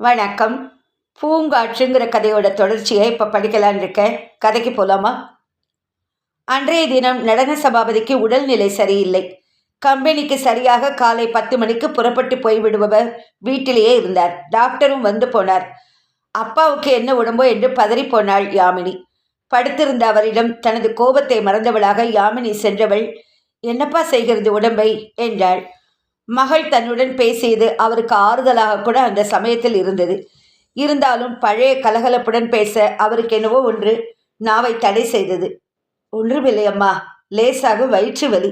வணக்கம். பூங்காற்றுங்கிற கதையோட தொடர்ச்சியை இப்போ படிக்கலான்னு இருக்கேன். கதைக்கு போலாமா? அன்றைய தினம் நடன சபாபதிக்கு உடல்நிலை சரியில்லை. கம்பெனிக்கு சரியாக காலை பத்து மணிக்கு புறப்பட்டு போய்விடுபவர் வீட்டிலேயே இருந்தார். டாக்டரும் வந்து போனார். அப்பாவுக்கு என்ன உடம்போ என்று பதறி போனாள் யாமினி. படுத்திருந்த அவரிடம் தனது கோபத்தை மறந்தவளாக யாமினி சென்றவள் என்னப்பா செய்கிறது உடம்பை? என்றாள். மகள் தன்னுடன் பேசியது அவருக்கு ஆறுதலாக கூட அந்த சமயத்தில் இருந்தது. இருந்தாலும் பழைய கலகலப்புடன் பேச அவருக்கு என்னவோ ஒன்று நாவை தடை செய்தது. ஒன்றுமில்லை அம்மா லேசாக வயிற்று வலி.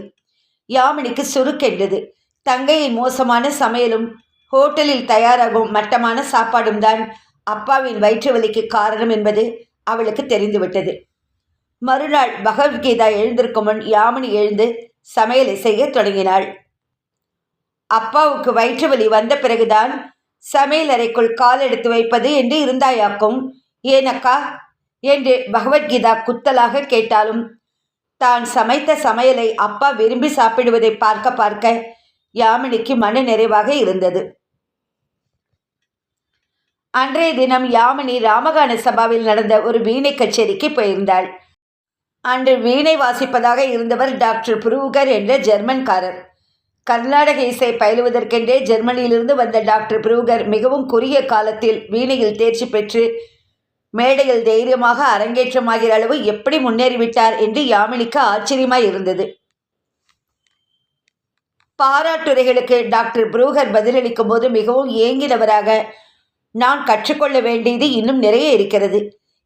யாமினிக்கு சுருக்கென்றது தங்கையின் மோசமான சமையலும் ஹோட்டலில் தயாராகும் மட்டமான சாப்பாடும் தான் அப்பாவின் வயிற்று வலிக்கு காரணம் என்பது அவளுக்கு தெரிந்துவிட்டது. மறுநாள் பகவத்கீதா எழுந்திருக்கும் முன் யாமினி எழுந்து சமையலை செய்ய தொடங்கினாள். அப்பாவுக்கு வயிற்று வலி வந்த பிறகுதான் சமையல் அறைக்குள் கால் எடுத்து வைப்பது என்று இருந்தாயாக்கும். ஏனக்கா? என்று பகவத்கீதா குத்தலாக கேட்டாலும் தான் சமைத்த சமையலை அப்பா விரும்பி சாப்பிடுவதை பார்க்க பார்க்க யாமினிக்கு மன நிறைவாக இருந்தது. அன்றைய தினம் யாமினி ராமகான சபாவில் நடந்த ஒரு வீணை கச்சேரிக்கு போயிருந்தாள். அன்று வீணை வாசிப்பதாக இருந்தவர் டாக்டர் புரூகர் என்ற ஜெர்மன்காரர். கர்நாடக இசை பயிலுவதற்கென்றே ஜெர்மனியிலிருந்து வந்த டாக்டர் புரூகர் மிகவும் குறுகிய காலத்தில் வீணையில் தேர்ச்சி பெற்று மேடையில் தைரியமாக அரங்கேற்றமாகிற அளவு எப்படி முன்னேறிவிட்டார் என்று யாமினிக்கு ஆச்சரியமாய் இருந்தது. பாராட்டுரைகளுக்கு டாக்டர் புரூகர் பதிலளிக்கும் போது மிகவும் ஏங்கினவராக நான் கற்றுக்கொள்ள வேண்டியது இன்னும் நிறைய இருக்கிறது.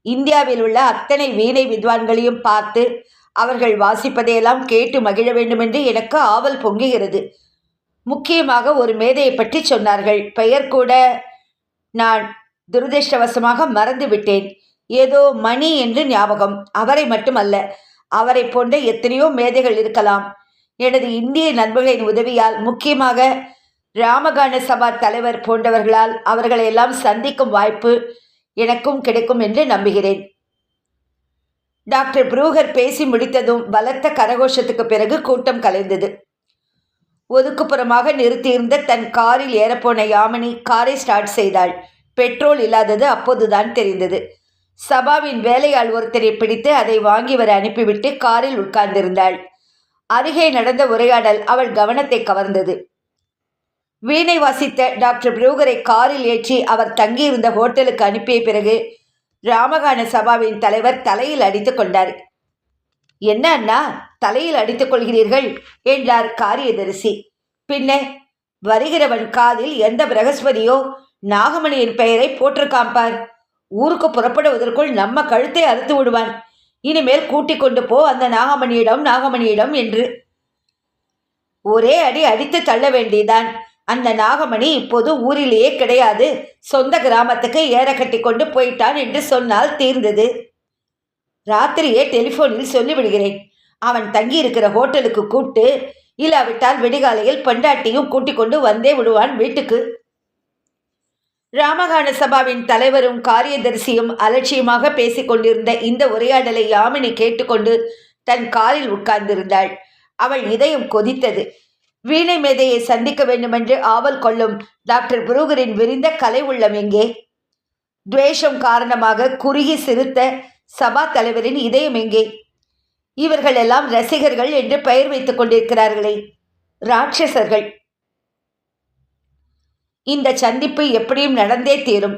இந்தியாவில் உள்ள அத்தனை வீணை வித்வான்களையும் பார்த்து அவர்கள் வாசிப்பதையெல்லாம் கேட்டு மகிழ வேண்டுமென்று எனக்கு ஆவல் பொங்குகிறது. முக்கியமாக ஒரு மேதையை பற்றி சொன்னார்கள். பெயர் கூட நான் துரதிருஷ்டவசமாக மறந்து விட்டேன். ஏதோ மணி என்று ஞாபகம். அவரை மட்டுமல்ல அவரை போன்ற எத்தனையோ மேதைகள் இருக்கலாம். எனது இந்திய நண்பர்களின் உதவியால் முக்கியமாக ராமகான சபா தலைவர் போன்றவர்களால் அவர்களை எல்லாம் சந்திக்கும் வாய்ப்பு எனக்கும் கிடைக்கும் என்று நம்புகிறேன். டாக்டர் புரூகர் பேசி முடித்ததும் பலத்த கரகோஷத்துக்கு பிறகு கூட்டம் கலைந்தது. ஒதுக்குப்புறமாக நிறுத்தியிருந்த தன் காரில் ஏறப்போன யாமினி காரை ஸ்டார்ட் செய்தாள். பெட்ரோல் இல்லாதது அப்போதுதான் தெரிந்தது. சபாவின் வேலையாள் ஒருத்தரை பிடித்து அதை வாங்கி வர அனுப்பிவிட்டு காரில் உட்கார்ந்திருந்தாள். அருகே நடந்த உரையாடல் அவள் கவனத்தை கவர்ந்தது. வீணை வாசித்த டாக்டர் புரூகரை காரில் ஏற்றி அவர் தங்கியிருந்த ஹோட்டலுக்கு அனுப்பிய பிறகு ராமகான சபாவின் தலைவர் தலையில் அடித்து கொண்டார். என்ன அண்ணா தலையில் அடித்துக் கொள்கிறீர்கள்? என்றார் காரியதரிசி. பின்ன வருகிறவன் காதில் எந்த பிரகஸ்பதியோ நாகமணியின் பெயரை போட்டிருக்காம்பார் ஊருக்கு புறப்படுவதற்குள் நம்ம கழுத்தை அறுத்து விடுவான். இனிமேல் கூட்டிக் கொண்டு போ அந்த நாகமணியிடம் நாகமணியிடம் என்று. ஒரே அடி அடித்து தள்ள வேண்டியதான் அந்த நாகமணி இப்போது ஊரிலேயே கிடையாது. சொந்த கிராமத்துக்கு ஏற கட்டி கொண்டு போயிட்டான் என்று சொன்னால் தீர்ந்தது. ராத்திரியே டெலிஃபோனில் சொல்லிவிடுகிறேன். அவன் தங்கியிருக்கிற ஹோட்டலுக்கு கூப்பிட்டு இல்லாவிட்டால் விடிகாலையில் பெண்டாட்டியும் கூட்டிக் கொண்டு வந்தே விடுவான் வீட்டுக்கு. ராமகான சபாவின் தலைவரும் காரியதரிசியும் அலட்சியமாக பேசிக் கொண்டிருந்த இந்த உரையாடலை யாமினி கேட்டுக்கொண்டு தன் காலில் உட்கார்ந்திருந்தாள். அவள் இதயம் கொதித்தது. வீணை மேதையை சந்திக்க வேண்டுமென்று ஆவல் கொள்ளும் டாக்டர் புரூகரின் விரிந்த கலை உள்ளம் எங்கே? துவேஷம் காரணமாக குறுகி சிறுத்த சபா தலைவரின் இதயம் எங்கே? இவர்கள் எல்லாம் ரசிகர்கள் என்று பெயர் வைத்துக் கொண்டிருக்கிறார்களே ராட்சசர்கள். இந்த சந்திப்பு எப்படியும் நடந்தே தீரும்.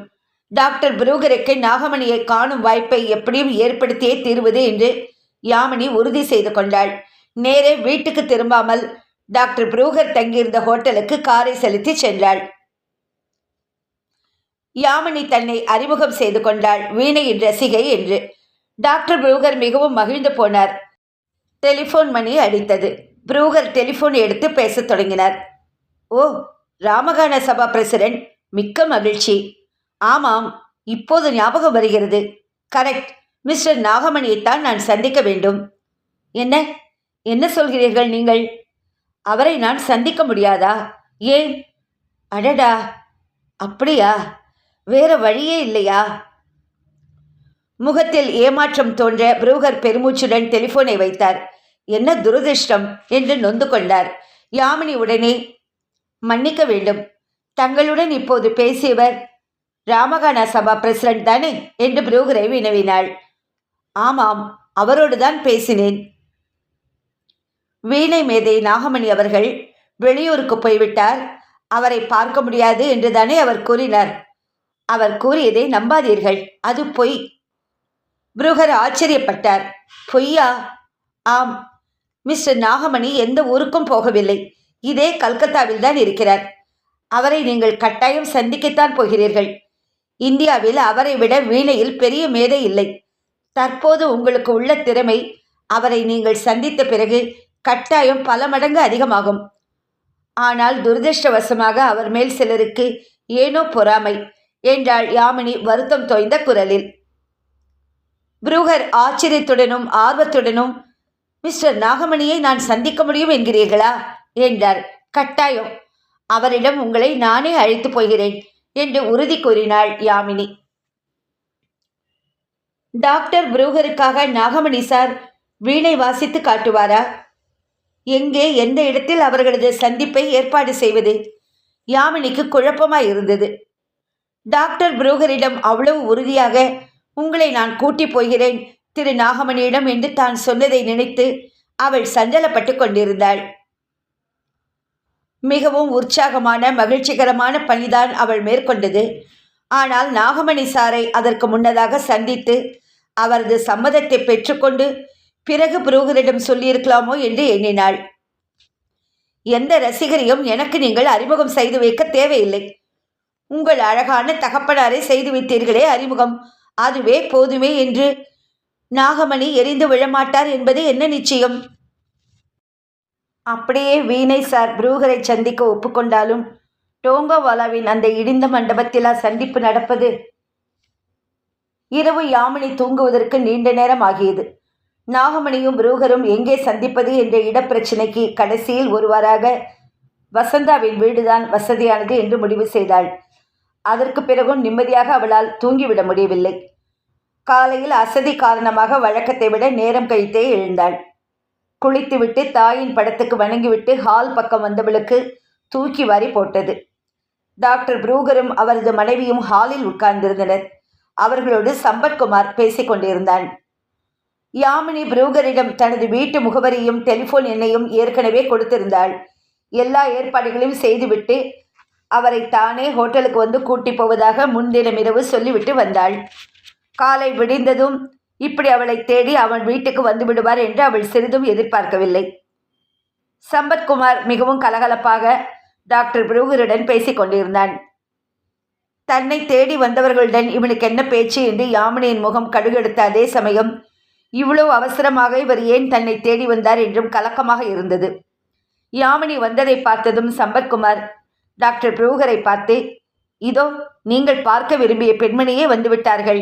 டாக்டர் புரூகருக்கு நாகமணியை காணும் வாய்ப்பை எப்படியும் ஏற்படுத்தியே தீர்வது என்று யாமினி உறுதி செய்து கொண்டாள். நேரே வீட்டுக்கு திரும்பாமல் டாக்டர் புரூகர் தங்கியிருந்த ஹோட்டலுக்கு காரை செலுத்தி சென்றாள். யாமினி தன்னை அறிமுகம் செய்து கொண்டாள். வீணையின் ரசிகை என்று. டாக்டர் புரூகர் மிகவும் மகிழ்ந்து போனார். டெலிஃபோன் மணி அடித்தது. புரூகர் டெலிஃபோன் எடுத்து பேசத் தொடங்கினார். ஓ ராமகான சபா பிரசிடென்ட். மிக்க மகிழ்ச்சி. ஆமாம் இப்போது ஞாபகம் வருகிறது. கரெக்ட். மிஸ்டர் நாகமணியைத்தான் நான் சந்திக்க வேண்டும். என்ன? என்ன சொல்கிறீர்கள் நீங்கள்? அவரை நான் சந்திக்க முடியாதா? ஏன்? அடடா! அப்படியா? வேற வழியே இல்லையா? முகத்தில் ஏமாற்றம் தோன்ற புரூகர் பெருமூச்சுடன் டெலிஃபோனை வைத்தார். என்ன துரதிர்ஷ்டம்? என்று நொந்து கொண்டார். யாமினி உடனே மன்னிக்க வேண்டும். தங்களுடன் இப்போது பேசியவர் ராமகானா சபா பிரசிடண்ட் தானே? என்று புரோகரை வினவினாள். ஆமாம் அவரோடு தான் பேசினேன். வீணை மேதை நாகமணி அவர்கள் வெளியூருக்கு போய்விட்டார். அவரை பார்க்க முடியாது என்றுதானே அவர் கூறினார். அவர் கூறியதை நம்பாதீர்கள். அது பொய். புருகர் ஆச்சரியப்பட்டார். பொய்யா? ஆம். மிஸ்டர் நாகமணி எந்த ஊருக்கும் போகவில்லை. இதே கல்கத்தாவில் தான் இருக்கிறார். அவரை நீங்கள் கட்டாயம் சந்திக்கத்தான் போகிறீர்கள். இந்தியாவில் அவரை விட வீணையில் பெரிய மேதை இல்லை. தற்போது உங்களுக்கு உள்ள திறமை அவரை நீங்கள் சந்தித்த பிறகு கட்டாயம் பல மடங்கு அதிகமாகும். ஆனால் துரதிருஷ்டவசமாக அவர் மேல் சிலருக்கு ஏனோ பொறாமை என்றாள் யாமினி வருத்தம் தோய்ந்த குரலில். புரூகர் ஆச்சரியத்துடனும் ஆர்வத்துடனும் மிஸ்டர் நாகமணியை நான் சந்திக்க முடியும் என்கிறீர்களா? என்றார். கட்டாயம். அவரிடம் உங்களை நானே அழைத்து போகிறேன் என்று உறுதி கூறினாள் யாமினி. டாக்டர் புரூகருக்காக நாகமணி சார் வீணை வாசித்து காட்டுவாரா? எங்கே எந்த இடத்தில் அவர்களது சந்திப்பை ஏற்பாடு செய்வது? யாமினிக்கு குழப்பமாய் இருந்தது. டாக்டர் புரோகரிடம் அவ்வளவு உறுதியாக உங்களை நான் கூட்டிப் போகிறேன் திரு நாகமணியிடம் என்று தான் சொன்னதை நினைத்து அவள் சஞ்சலப்பட்டு கொண்டிருந்தாள். மிகவும் உற்சாகமான மகிழ்ச்சிகரமான பணிதான் அவள் மேற்கொண்டது. ஆனால் நாகமணி சாரை அதற்கு முன்னதாக சந்தித்து அவரது சம்மதத்தை பெற்றுக்கொண்டு பிறகு புரோகரிடம் சொல்லியிருக்கலாமோ என்று எண்ணினாள். எந்த ரசிகரையும் எனக்கு நீங்கள் அறிமுகம் செய்து வைக்க தேவையில்லை. உங்கள் அழகான தகப்பனாரை செய்து வைத்தீர்களே அறிமுகம். அதுவே போதுமே என்று நாகமணி எரிந்து விழமாட்டார் என்பது என்ன நிச்சயம்? அப்படியே வீணை சார் புரூகரை சந்திக்க ஒப்புக்கொண்டாலும் டோங்கோவாலாவின் அந்த இடிந்த மண்டபத்திலா சந்திப்பு நடப்பது இரவு யாமினி தூங்குவதற்கு நீண்ட நேரம் ஆகியது. நாகமணியும் புரூகரும் எங்கே சந்திப்பது என்ற இடப்பிரச்சினைக்கு கடைசியில் ஒருவாறாக வசந்தாவின் வீடுதான் வசதியானது என்று முடிவு செய்தாள். அதற்கு பிறகும் நிம்மதியாக அவளால் தூங்கிவிட முடியவில்லை. காலையில் அசதி காரணமாக வழக்கத்தை விட நேரம் கழித்தே எழுந்தாள். குளித்துவிட்டு தாயின் படத்துக்கு வணங்கிவிட்டு ஹால் பக்கம் வந்தவளுக்கு தூக்கி வாரி போட்டது. டாக்டர் புரூகரும் அவரது மனைவியும் ஹாலில் உட்கார்ந்திருந்தனர். அவர்களோடு சம்பத்குமார் பேசிக்கொண்டிருந்தான். யாமினி புரூகரிடம் தனது வீட்டு முகவரியும் டெலிஃபோன் எண்ணையும் ஏற்கனவே கொடுத்திருந்தாள். எல்லா ஏற்பாடுகளையும் செய்துவிட்டு அவரை தானே ஹோட்டலுக்கு வந்து கூட்டி போவதாக முன்தினம் இரவு சொல்லிவிட்டு வந்தாள். காலை விடிந்ததும் இப்படி அவளை தேடி அவன் வீட்டுக்கு வந்து விடுவார் என்று அவள் சிறிதும் எதிர்பார்க்கவில்லை. சம்பத்குமார் மிகவும் கலகலப்பாக டாக்டர் புரூகருடன் பேசிக் கொண்டிருந்தான். தன்னை தேடி வந்தவர்களுடன் இவனுக்கு என்ன பேச்சு என்று யாமினியின் முகம் கடுகெடுத்த அதே சமயம் இவ்வளவு அவசரமாக இவர் ஏன் தன்னை தேடி வந்தார் என்றும் கலக்கமாக இருந்தது. யாமினி வந்ததை பார்த்ததும் சம்பத்குமார் டாக்டர் புரூகரை பார்த்து இதோ நீங்கள் பார்க்க விரும்பிய பெண்மணியே வந்துவிட்டார்கள்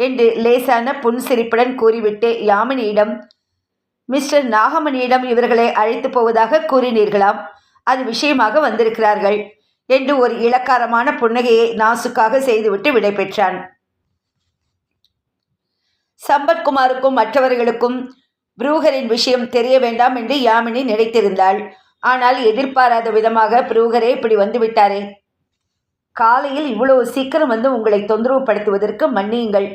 என்று லேசான புன்சிரிப்புடன் கூறிவிட்டு யாமினியிடம் மிஸ்டர் நாகமணியிடம் இவர்களை அழைத்து போவதாக கூறினீர்களாம். அது விஷயமாக வந்திருக்கிறார்கள் என்று ஒரு இளக்காரமான புன்னகையை நாசுக்காக செய்துவிட்டு விடைபெற்றான். சம்பத்குமாருக்கும் மற்றவர்களுக்கும் புரூகரின் விஷயம் தெரிய வேண்டாம் என்று யாமினி நினைத்திருந்தாள். ஆனால் எதிர்பாராத விதமாக புரூகரே இப்படி வந்துவிட்டாரே. காலையில் இவ்வளவு சீக்கிரம் வந்து உங்களை தொந்தரவுப்படுத்துவதற்கு மன்னியுங்கள்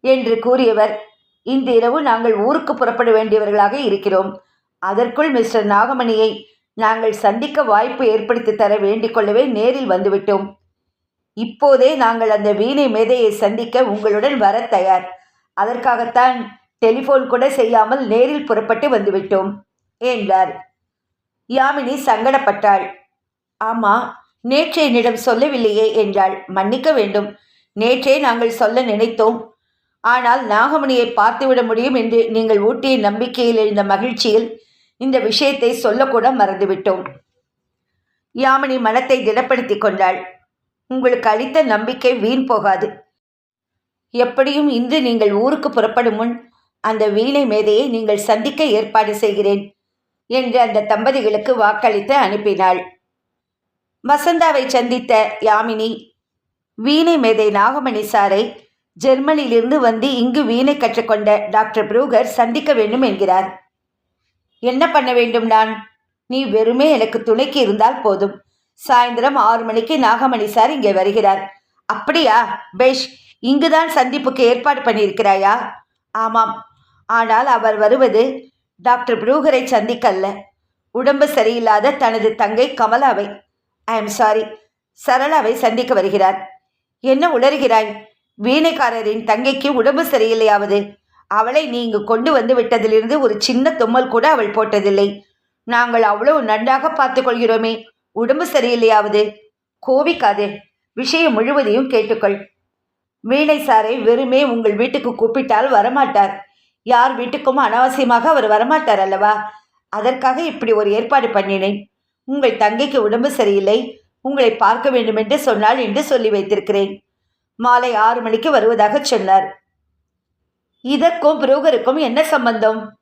என்று கூறியவர். இந்த இரவு நாங்கள் ஊருக்கு புறப்பட வேண்டியவர்களாக இருக்கிறோம். அதற்குள் மிஸ்டர் நாகமணியை நாங்கள் சந்திக்க வாய்ப்பு ஏற்படுத்தி தர வேண்டிக் கொள்ளவே நேரில் வந்துவிட்டோம். இப்போதே நாங்கள் அந்த வீணை மேதையை சந்திக்க உங்களுடன் வர தயார். அதற்காகத்தான் டெலிஃபோன் கூட செய்யாமல் நேரில் புறப்பட்டு வந்துவிட்டோம் என்றார். யாமினி சங்கடப்பட்டாள். ஆமா நேற்றே என்னிடம் சொல்லவில்லையே என்றாள். மன்னிக்க வேண்டும். நேற்றே நாங்கள் சொல்ல நினைத்தோம். ஆனால் நாகமணியை பார்த்துவிட முடியும் என்று நீங்கள் ஊட்டிய நம்பிக்கையில் எழுந்த மகிழ்ச்சியில் இந்த விஷயத்தை சொல்லக்கூட மறந்துவிட்டோம். யாமினி மனத்தை திடப்படுத்தி கொண்டாள். உங்களுக்கு அளித்த நம்பிக்கை வீண் போகாது. எப்படியும் இன்று நீங்கள் ஊருக்கு புறப்படும் முன் அந்த வீணை மேதையை நீங்கள் சந்திக்க ஏற்பாடு செய்கிறேன் என்று அந்த தம்பதிகளுக்கு வாக்களித்து அனுப்பினாள். வசந்தாவை சந்தித்த யாமினி வீணை மேதை நாகமணி சாரை ஜெர்மனியிலிருந்து வந்து இங்கு வீணை கற்றுக்கொண்ட டாக்டர் புரூகர் சந்திக்க வேண்டும் என்கிறார். என்ன பண்ண வேண்டும் நான்? நீ வெறுமே எனக்கு துணைக்கு இருந்தால் போதும். சாயந்தரம் ஆறு மணிக்கு நாகமணி சார் இங்கே வருகிறார். அப்படியா பேஷ் இங்குதான் சந்திப்புக்கு ஏற்பாடு பண்ணியிருக்கிறாயா? ஆமாம். ஆனால் அவர் வருவது டாக்டர் ப்ரூகரை சந்திக்கல்ல. உடம்பு சரியில்லாத தனது தங்கை கமலாவை ஐ எம் சாரி சரளாவை சந்திக்க வருகிறார். என்ன உளறுகிறாய்? வீணைக்காரரின் தங்கைக்கு உடம்பு சரியில்லையாவது? அவளை நீ இங்கு கொண்டு வந்து விட்டதிலிருந்து ஒரு சின்ன தும்மல் கூட அவள் போட்டதில்லை. நாங்கள் அவ்வளவு நன்றாக பார்த்து கொள்கிறோமே உடம்பு சரியில்லையாவது? கோபிக்காதே விஷயம் முழுவதையும் கேட்டுக்கொள். வீணை சாரை வெறுமே உங்கள் வீட்டுக்கு கூப்பிட்டால் வரமாட்டார். யார் வீட்டுக்கும் அனாவசியமாக அவர் வரமாட்டார் அல்லவா? அதற்காக இப்படி ஒரு ஏற்பாடு பண்ணினேன். உங்கள் தங்கைக்கு உடம்பு சரியில்லை. உங்களை பார்க்க வேண்டுமென்று சொன்னால் என்று சொல்லி வைத்திருக்கிறேன். மாலை ஆறு மணிக்கு வருவதாக சொன்னார். இதற்கும் புரோகருக்கும் என்ன சம்பந்தம்?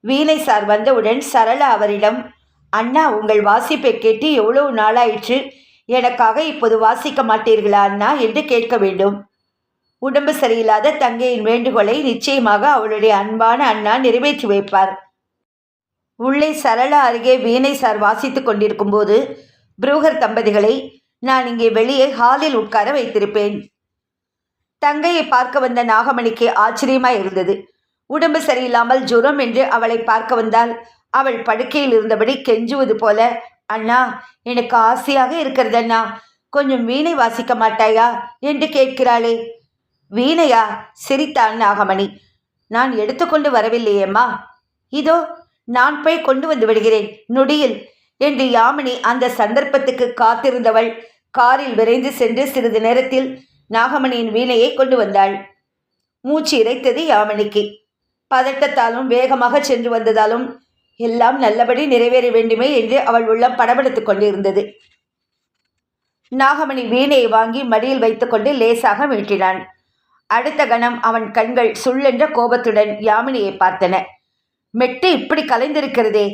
வீணை சார் வந்தவுடன் சரளா அவரிடம் அண்ணா உங்கள் வாசிப்பை கேட்டு எவ்வளவு நாளாயிற்று? எனக்காக இப்போது வாசிக்க மாட்டீர்களா அண்ணா? என்று கேட்க வேண்டும். உடம்பு சரியில்லாத தங்கையின் வேண்டுகோளை நிச்சயமாக அவளுடைய அன்பான அண்ணா நிறைவேற்றி வைப்பார். உள்ளே சரளா அருகே வீணை சார் வாசித்துக் கொண்டிருக்கும் போது புரூகர் தம்பதிகளை நான் இங்கே வெளியே ஹாலில் உட்கார வைத்திருப்பேன். தங்கையை பார்க்க வந்த நாகமணிக்கு ஆச்சரியமாய் இருந்தது. உடம்பு சரியில்லாமல் ஜுரம் என்று அவளை பார்க்க வந்தால் அவள் படுக்கையில் இருந்தபடி கெஞ்சுவது போல அண்ணா எனக்கு ஆசையாக இருக்கிறது அண்ணா. கொஞ்சம் வீணை வாசிக்க மாட்டாயா? என்று கேட்கிறாளே. வீணையா? சிரித்தான் நாகமணி. நான் எடுத்துக்கொண்டு வரவில்லையேம்மா இதோ நான் போய் கொண்டு வந்து விடுகிறேன். நொடியில். என்று யாமினி அந்த சந்தர்ப்பத்துக்கு காத்திருந்தவள் காரில் விரைந்து சென்று சிறிது நேரத்தில் நாகமணியின் வீணையை கொண்டு வந்தாள். மூச்சு இறைத்தது யாமினிக்கு. பதட்டத்தாலும் வேகமாக சென்று வந்ததாலும் எல்லாம் நல்லபடி நிறைவேற வேண்டுமே என்று அவள் உள்ளம் படபடுத்துக் கொண்டிருந்தது. நாகமணி வீணையை வாங்கி மடியில் வைத்துக்கொண்டு லேசாக மீட்டினான் அடுத்த கணம் அவன் கண்கள் சுள்ளென்ற கோபத்துடன் யாமினியை பார்த்தன. மெட்டு இப்படி கலைந்திருக்கிறதே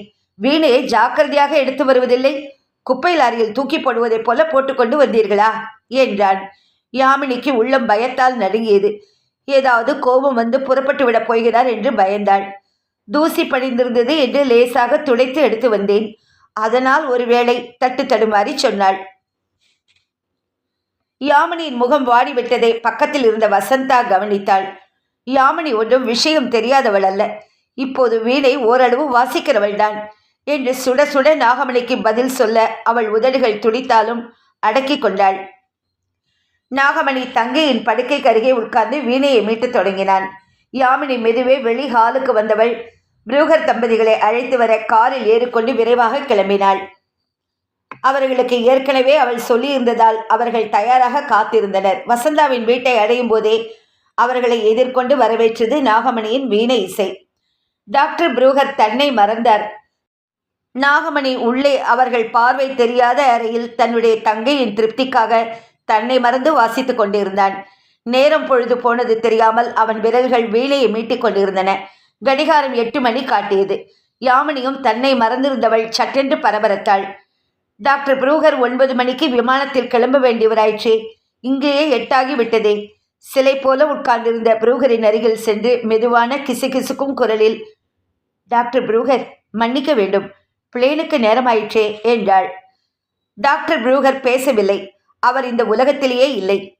வீணையை ஜாக்கிரதையாக எடுத்து வருவதில்லை குப்பை லாரியில் தூக்கி போடுவதைப் போல போட்டுக்கொண்டு வந்தீர்களா? என்றான். யாமினிக்கு உள்ளம் பயத்தால் நடுங்கியது. ஏதாவது கோபம் வந்து புறப்பட்டு விடப் போகிறார் என்று பயந்தாள். தூசி படிந்திருந்தது என்று லேசாக துடைத்து எடுத்து வந்தேன். அதனால் ஒருவேளை தட்டு தடுமாறி சொன்னாள். யாமினியின் முகம் வாடிவிட்டதை பக்கத்தில் இருந்த வசந்தா கவனித்தாள். யாமினி ஒன்றும் விஷயம் தெரியாதவள் அல்ல. இப்போது வீணை ஓரளவு வாசிக்கிறவள்தான் என்று சுட சுட நாகமணிக்கு பதில் சொல்ல அவள் உதடுகள் துடித்தாலும் அடக்கி கொண்டாள். நாகமணி தங்கையின் படுக்கைக்கு அருகே உட்கார்ந்து வீணையை மீட்டத் தொடங்கினான். யாமினி மெதுவே வெளி ஹாலுக்கு வந்தவள் புரூகர் தம்பதிகளை அழைத்து வர காரில் ஏறிக்கொண்டு விரைவாக கிளம்பினாள். அவர்களுக்கு ஏற்கனவே அவள் சொல்லியிருந்ததால் அவர்கள் தயாராக காத்திருந்தனர். வசந்தாவின் வீட்டை அடையும் போதே அவர்களை எதிர்கொண்டு வரவேற்றது நாகமணியின் வீணை இசை. டாக்டர் புரூகர் தன்னை மறந்தார். நாகமணி உள்ளே அவர்கள் பார்வை தெரியாத அறையில் தன்னுடைய தங்கையின் திருப்திக்காக தன்னை மறந்து வாசித்துக் கொண்டிருந்தான். நேரம் பொழுது போனது தெரியாமல் அவன் விரல்கள் வீணையை மீட்டிக் கொண்டிருந்தன. கடிகாரம் எட்டு மணி காட்டியது. யாமினியும் தன்னை மறந்திருந்தவள் சட்டென்று பரபரத்தாள். டாக்டர் புரூகர் ஒன்பது மணிக்கு விமானத்தில் கிளம்ப வேண்டியவராயிற்று. இங்கேயே எட்டாகி விட்டதே. சிலை போல உட்கார்ந்திருந்த புரூகரின் அருகில் சென்று மெதுவான கிசுகிசுக்கும் குரலில் டாக்டர் புரூகர் மன்னிக்க வேண்டும். பிளேனுக்கு நேரமாயிற்றே என்றாள். டாக்டர் புரூகர் பேசவில்லை. அவர் இந்த உலகத்திலேயே இல்லை.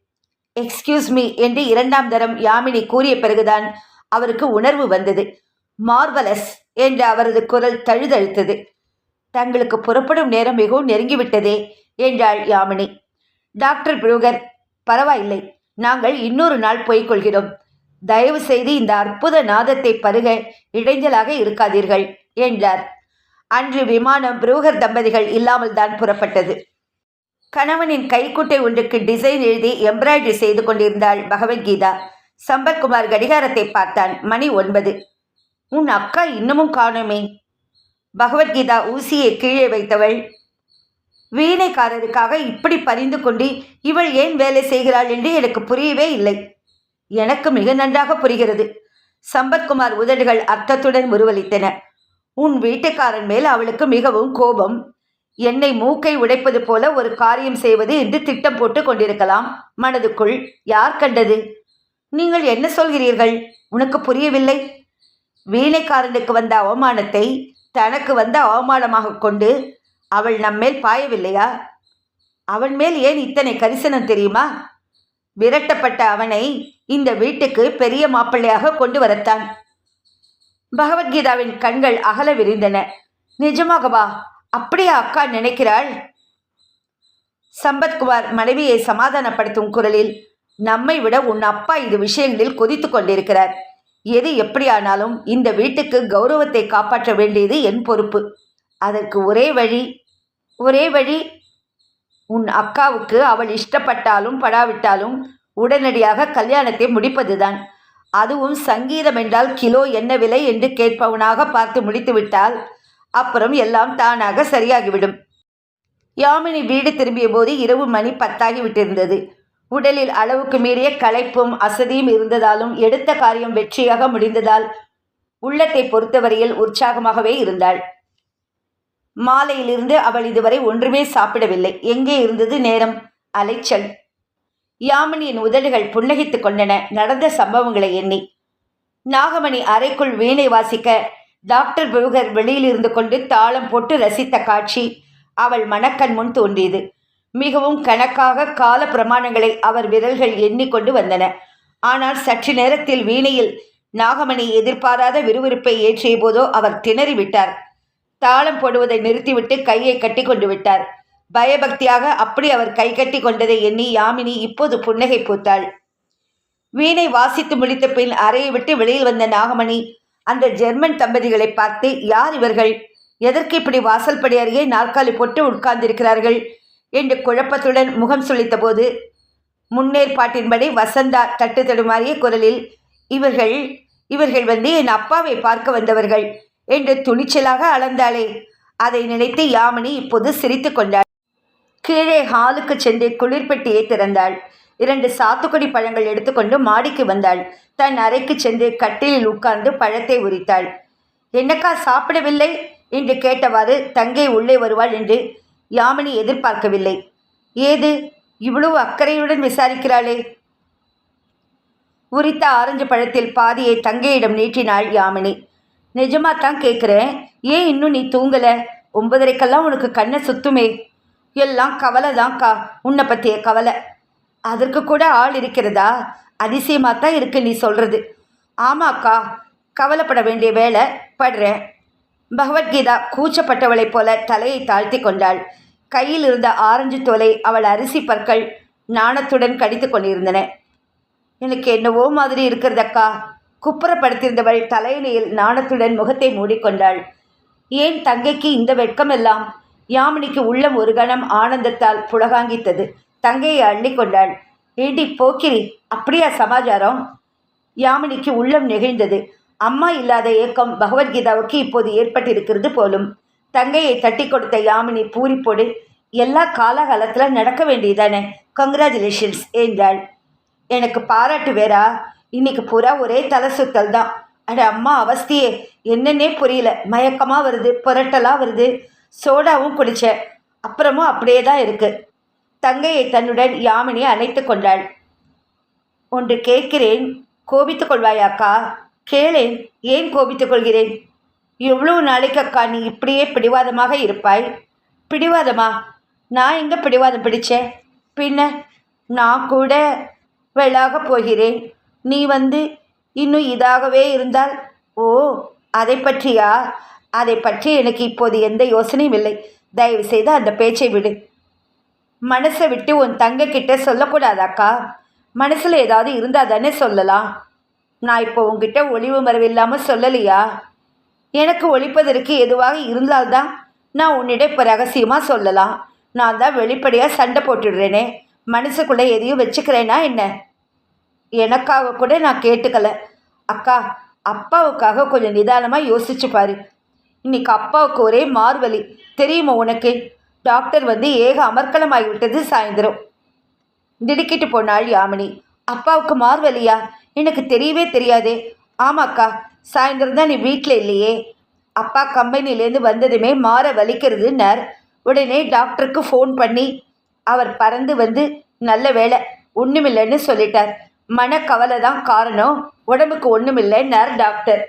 எக்ஸ்கியூஸ் மீ என்று இரண்டாம் தரம் யாமினி கூறிய பிறகுதான் அவருக்கு உணர்வு வந்தது. மார்வலஸ் என்று அவரது குரல் தழுதழுத்தது. தங்களுக்கு புறப்படும் நேரம் மிகவும் நெருங்கிவிட்டதே என்றாள் யாமினி. டாக்டர் புரூகர் பரவாயில்லை நாங்கள் இன்னொரு நாள் போய்க்கொள்கிறோம். தயவு செய்து இந்த அற்புத நாதத்தை பருக இடைஞ்சலாக இருக்காதீர்கள் என்றார். அன்று விமானம் புரூகர் தம்பதிகள் இல்லாமல் தான் புறப்பட்டது. கணவனின் கைக்குட்டை ஒன்றுக்கு டிசைன் எழுதி எம்ப்ராய்டரி செய்து கொண்டிருந்தாள் பகவத்கீதா. சம்பத்குமார் கடிகாரத்தை பார்த்தான். மணி ஒன்பது. உன் அக்கா இன்னமும் காணுமே பகவத்கீதா ஊசியை கீழே வைத்தவள். வீணைக்காரருக்காக இப்படி பரிந்து கொண்டு இவள் ஏன் வேலை செய்கிறாள் என்று எனக்கு புரியவே இல்லை. எனக்கு மிக நன்றாக புரிகிறது. சம்பத்குமார் உதடுகள் அர்த்தத்துடன் உருவளித்தன உன் வீட்டுக்காரன் மேல் அவளுக்கு மிகவும் கோபம். என்னை மூக்கை உடைப்பது போல ஒரு காரியம் செய்வது என்று திட்டம் போட்டு கொண்டிருக்கலாம். மனதுக்குள் யார் கண்டது? நீங்கள் என்ன சொல்கிறீர்கள்? உனக்கு புரியவில்லை? வீணைக்காரனுக்கு வந்த அவமானத்தை தனக்கு வந்த அவமானமாக கொண்டு அவள் நம்மேல் பாயவில்லையா? அவன் மேல் ஏன் இத்தனை கரிசனம் தெரியுமா? விரட்டப்பட்ட அவனை இந்த வீட்டுக்கு பெரிய மாப்பிள்ளையாக கொண்டு வரத்தான். பகவத்கீதாவின் கண்கள் அகல விரிந்தன. நிஜமாகவா அப்படியா அக்கா நினைக்கிறாள்? சம்பத்குமார் மனைவியை சமாதானப்படுத்தும் குரலில் நம்மை விட உன் அப்பா இது விஷயங்களில் கொதித்து கொண்டிருக்கிறார். எது எப்படியானாலும் இந்த வீட்டுக்கு கௌரவத்தை காப்பாற்ற வேண்டியது என் பொறுப்பு. அதற்கு ஒரே வழி ஒரே வழி உன் அக்காவுக்கு அவள் இஷ்டப்பட்டாலும் படாவிட்டாலும் உடனடியாக கல்யாணத்தை முடிப்பதுதான். அதுவும் சங்கீதம் என்றால் கிலோ என்ன விலை என்று கேட்பவனாக பார்த்து முடித்துவிட்டால் அப்புறம் எல்லாம் தானாக சரியாகிவிடும். யாமினி வீடு திரும்பிய போது இரவு மணி பத்தாகி விட்டிருந்தது. உடலில் அளவுக்கு மீறிய களைப்பும் அசதியும் இருந்ததாலும் எடுத்த காரியம் வெற்றியாக முடிந்ததால் உள்ளத்தை பொறுத்தவரையில் உற்சாகமாகவே இருந்தாள். மாலையிலிருந்து அவள் இதுவரை ஒன்றுமே சாப்பிடவில்லை. எங்கே இருந்தது நேரம்? அலைச்சல். யாமினியின் உதடுகள் புன்னகைத்துக் கொண்டன. நடந்த சம்பவங்களை எண்ணி. நாகமணி அறைக்குள் வீணை வாசிக்க டாக்டர் புருகர் வெளியில் இருந்து கொண்டு தாளம் போட்டு ரசித்த காட்சி அவள் மனக்கண் முன் தோன்றியது. மிகவும் கணக்காக கால பிரமாணங்களை அவர் விரல்கள் எண்ணிக்கொண்டு வந்தன. ஆனால் சற்று நேரத்தில் வீணையில் நாகமணி எதிர்பாராத விறுவிறுப்பை ஏற்றிய போதோ அவர் திணறிவிட்டார் தாளம் போடுவதை நிறுத்திவிட்டு கையை கட்டி கொண்டு விட்டார். பயபக்தியாக அப்படி அவர் கை கட்டி கொண்டதை எண்ணி யாமினி இப்போது புன்னகை பூத்தாள். வீணை வாசித்து முடித்த பின் அறையை விட்டு வெளியில் வந்த நாகமணி அந்த ஜெர்மன் தம்பதிகளை பார்த்து யார் இவர்கள்? எதற்கு இப்படி வாசல்படி அருகே நாற்காலி போட்டு உட்கார்ந்திருக்கிறார்கள்? என்று குழப்பத்துடன் முகம் சுழித்தபோது முன்னேற்பாட்டின்படி வசந்தா தட்டு தடுமாறிய குரலில் இவர்கள் இவர்கள் வந்து என் அப்பாவை பார்க்க வந்தவர்கள் என்று துணிச்சலாக அளந்தாளே அதை நினைத்து யாமினி இப்போது சிரித்து கொண்டாள். கீழே ஹாலுக்கு சென்று குளிர்பெட்டியை திறந்தாள். இரண்டு சாத்துக்குடி பழங்கள் எடுத்துக்கொண்டு மாடிக்கு வந்தாள். தன் அறைக்கு சென்று கட்டிலில் உட்கார்ந்து பழத்தை உரித்தாள். என்னக்கா சாப்பிடவில்லை? என்று கேட்டவாறு தங்கை உள்ளே வருவாள் என்று யாமினி எதிர்பார்க்கவில்லை. ஏது? இவ்வளவு அக்கறையுடன் விசாரிக்கிறாளே. உரித்த ஆரஞ்சு பழத்தில் பாதியை தங்கையிடம் நீட்டினாள் யாமினி. நிஜமா தான் கேட்குறேன் ஏன் இன்னும் நீ தூங்கலை? ஒன்பதரைக்கெல்லாம் உனக்கு கண்ணை சுத்துமே. எல்லாம் கவலை தான்க்கா. உன்னை பற்றிய கவலை. அதற்கு கூட ஆள் இருக்கிறதா? அதிசயமாக தான் இருக்கு நீ சொல்கிறது ஆமாக்கா. கவலைப்பட வேண்டிய வேலை படுறேன். பகவத்கீதா கூச்சப்பட்டவளைப் போல தலையை தாழ்த்தி கொண்டாள். கையில் இருந்த ஆரஞ்சு தோலை அவள் அரிசி பற்கள் நாணத்துடன் கடித்து கொண்டிருந்தன. எனக்கு என்னவோ மாதிரி இருக்கிறதக்கா குப்புறப்படுத்தியிருந்தவள் தலையிலையில் நாணத்துடன் முகத்தை மூடிக்கொண்டாள். ஏன் தங்கைக்கு இந்த வெட்கமெல்லாம் யாமினிக்கு உள்ளம் ஒரு கணம் ஆனந்தத்தால் புலகாங்கித்தது. தங்கையை அள்ளி கொண்டாள். ஏண்டி போக்கிரி அப்படியா சமாச்சாரம்? யாமினிக்கு உள்ளம் நெகிழ்ந்தது. அம்மா இல்லாத ஏக்கம் பகவத்கீதாவுக்கு இப்போது ஏற்பட்டிருக்கிறது போலும். தங்கையை தட்டி கொடுத்த யாமினி பூரிப்போடு எல்லா காலகாலத்தில் நடக்க வேண்டியதானே? கங்க்ராச்சுலேஷன்ஸ் என்றாள். எனக்கு பாராட்டு வேறா. இன்னைக்கு பூரா ஒரே தலை சுத்தல் தான். அட அம்மா அவஸ்தையே. என்னன்னே புரியல. மயக்கமாக வருது புரட்டலாக வருது. சோடாவும் குடித்தேன் அப்புறமும் அப்படியே தான் இருக்குது தங்கையை தன்னுடன் யாமினி அணைத்து கொண்டாள். ஒன்று கேட்கிறேன். கோபித்துக் கொள்வாயாக்கா? கேளேன். ஏன் கோபித்துக் கொள்கிறேன்? எவ்வளோ நாளைக்கு அக்கா நீ இப்படியே பிடிவாதமாக இருப்பாய்? பிடிவாதமா? நான் எங்கே பிடிவாதம் பிடிச்சேன் பின்ன நான் கூட வெளாக போகிறேன். நீ வந்து இன்னும் இதாகவே இருந்தால் ஓ அதை பற்றியா? அதை பற்றி எனக்கு இப்போது எந்த யோசனையும் இல்லை. தயவு செய்து அந்த பேச்சை விடு. மனசை விட்டு உன் தங்கக்கிட்ட சொல்லக்கூடாதாக்கா மனசில் ஏதாவது இருந்தால் தானே சொல்லலாம். நான் இப்போ உங்ககிட்ட ஒளிவு மறைவில்லாமல் சொல்லலையா? எனக்கு ஒழிப்பதற்கு எதுவாக இருந்தால்தான் நான் உன்னிடம் இப்போ ரகசியமாக சொல்லலாம். நான் தான் வெளிப்படையாக சண்டை போட்டுடுறேனே. மனசுக்குள்ளே எதையும் வச்சுக்கிறேனா என்ன? எனக்காக கூட நான் கேட்டுக்கல. அக்கா அப்பாவுக்காக கொஞ்சம் நிதானமாக யோசிச்சு பாரு. இன்னைக்கு அப்பாவுக்கு ஒரே மார்வலி. தெரியுமா உனக்கு? டாக்டர் வந்து ஏக அமர்க்கலமாகிவிட்டது சாயந்தரம். திடுக்கிட்டு போனாள் யாமினி. அப்பாவுக்கு மார்வலியா? எனக்கு தெரியவே தெரியாதே. ஆமாக்கா சாயந்தரம் தான் நீ வீட்டில் இல்லையே? அப்பா கம்பெனிலேருந்து வந்ததுமே மாற வலிக்கிறதுன்னார். உடனே டாக்டருக்கு ஃபோன் பண்ணி அவர் பறந்து வந்து நல்ல வேலை ஒன்றுமில்லைன்னு சொல்லிட்டார். மனக்கவலை தான் காரணம். உடம்புக்கு ஒன்றுமில்லைன்னார் டாக்டர்.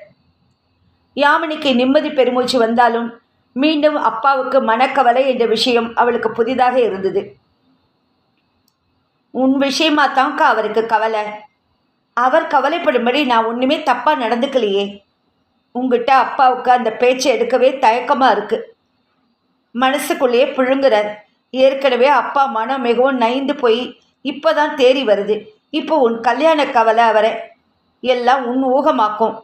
யாமினிக்கு நிம்மதி பெருமூச்சு வந்தாலும் மீண்டும் அப்பாவுக்கு மனக்கவலை என்ற விஷயம் அவளுக்கு புதிதாக இருந்தது. உன் விஷயமா தான்க்கா அவருக்கு கவலை. அவர் கவலைப்படும்படி நான் ஒன்றுமே தப்பாக நடந்துக்கலையே. உங்ககிட்ட அப்பாவுக்கு அந்த பேச்சை எடுக்கவே தயக்கமாக இருக்குது மனசுக்குள்ளேயே புழுங்குறார். ஏற்கனவே அப்பா மனம் மிகவும் நைந்து போய் இப்போ தான் தேறி வருது. இப்போ உன் கல்யாண கவலை அவரை எல்லாம் உன் ஊகமாக்கும்.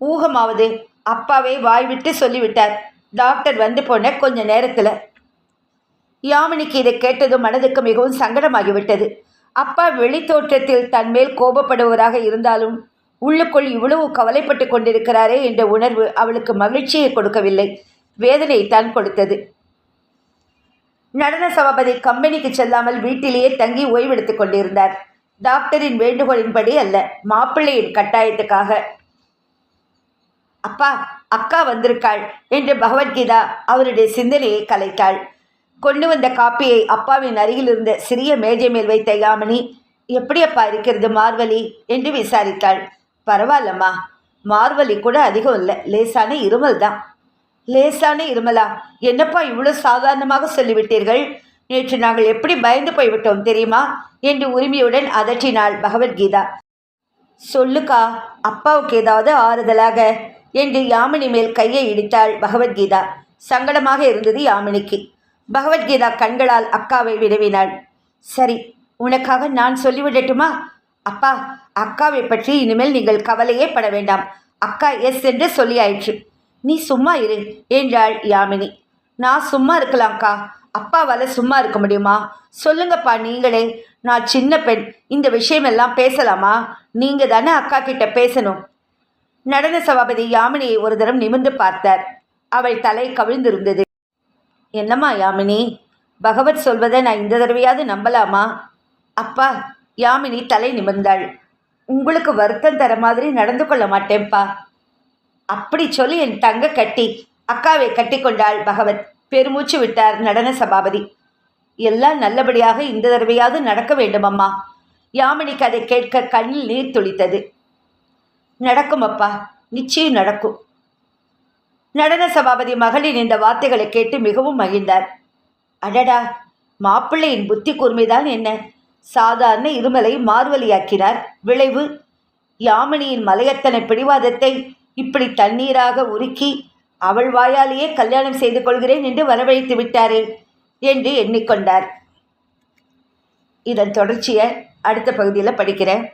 ஊகமாவது அப்பாவே வாய் விட்டு சொல்லிவிட்டார். டாக்டர் வந்து போன கொஞ்ச நேரத்தில். யாமினிக்கு இதை கேட்டதும் மனதுக்கு மிகவும் சங்கடமாகிவிட்டது. அப்பா வெளித்தோற்றத்தில் தன்மேல் கோபப்படுவராக இருந்தாலும் உள்ளுக்குள் இவ்வளவு கவலைப்பட்டு கொண்டிருக்கிறாரே என்ற உணர்வு அவளுக்கு மகிழ்ச்சியை கொடுக்கவில்லை. வேதனையைத்தான் கொடுத்தது. நடன சபாபதி கம்பெனிக்கு செல்லாமல் வீட்டிலேயே தங்கி ஓய்வெடுத்துக் கொண்டிருந்தார். டாக்டரின் வேண்டுகோளின்படி அல்ல மாப்பிள்ளையின் கட்டாயத்துக்காக. அப்பா அக்கா வந்திருக்காள் என்று பகவத்கீதா அவருடைய சிந்தனையை கலைத்தாள். கொண்டு வந்த காப்பியை அப்பாவின் அருகில் இருந்த சிறிய மேஜை மேல் வைத்த யாமினி எப்படி அப்பா இருக்கிறது மார்வலி? என்று விசாரித்தாள். பரவாயில்லம்மா மார்வலி கூட அதிகம் இல்லை லேசான இருமல் தான். லேசான இருமலா? என்னப்பா இவ்வளோ சாதாரணமாக சொல்லிவிட்டீர்கள்? நேற்று நாங்கள் எப்படி பயந்து போய்விட்டோம் தெரியுமா? என்று உரிமையுடன் அதற்றினாள் பகவத்கீதா. சொல்லுக்கா அப்பாவுக்கு ஏதாவது ஆறுதலாக? என்று யாமினி மேல் கையை இடித்தாள் பகவத்கீதா. சங்கடமாக இருந்தது யாமினிக்கு. பகவத்கீதா கண்களால் அக்காவை விடவினாள் சரி உனக்காக நான் சொல்லிவிடட்டுமா? அப்பா அக்காவை பற்றி இனிமேல் நீங்கள் கவலையே பட வேண்டாம். அக்கா எஸ் என்று சொல்லியாயிற்று. நீ சும்மா இரு என்றாள் யாமினி. நான் சும்மா இருக்கலாம்க்கா அப்பாவால் சும்மா இருக்க முடியுமா? சொல்லுங்கப்பா நீங்களே. நான் சின்ன பெண் இந்த விஷயமெல்லாம் பேசலாமா? நீங்கள் தானே அக்கா கிட்ட பேசணும். நடன சபாபதி யாமினியை ஒரு தரம் நிமிர்ந்து பார்த்தார். அவள் தலை கவிழ்ந்திருந்தது. என்னம்மா யாமினி? பகவத் சொல்வதை நான் இந்த தடவையாவது நம்பலாமா? அப்பா யாமினி தலை நிமிர்ந்தாள். உங்களுக்கு வருத்தம் தர மாதிரி நடந்து கொள்ள மாட்டேன்ப்பா. அப்படி சொல்லி என் தங்க கட்டி அக்காவை கட்டிக்கொண்டாள் பகவத். பெருமூச்சு விட்டார் நடன சபாபதி. எல்லாம் நல்லபடியாக இந்த தடவையாவது நடக்க வேண்டுமம்மா. யாமினிக்கு அதை கேட்க கண்ணில் நீர் துளித்தது. நடக்கும் அப்பா நிச்சயம் நடக்கும். நடன சபாபதி மகளின் இந்த வார்த்தைகளை கேட்டு மிகவும் மகிழ்ந்தார். அடடா மாப்பிள்ளையின் புத்தி கூர்மைதான் என்ன? சாதாரண இருமலை மார்வலியாக்கினார். விளைவு யாமினியின் மலையத்தனை பிடிவாதத்தை இப்படி தண்ணீராக உருக்கி அவள் வாயாலேயே கல்யாணம் செய்து கொள்கிறேன் என்று வரவழைத்து விட்டாரே என்று எண்ணிக்கொண்டார். இதன் தொடர்ச்சியை அடுத்த பகுதியில் படிக்கிறேன்.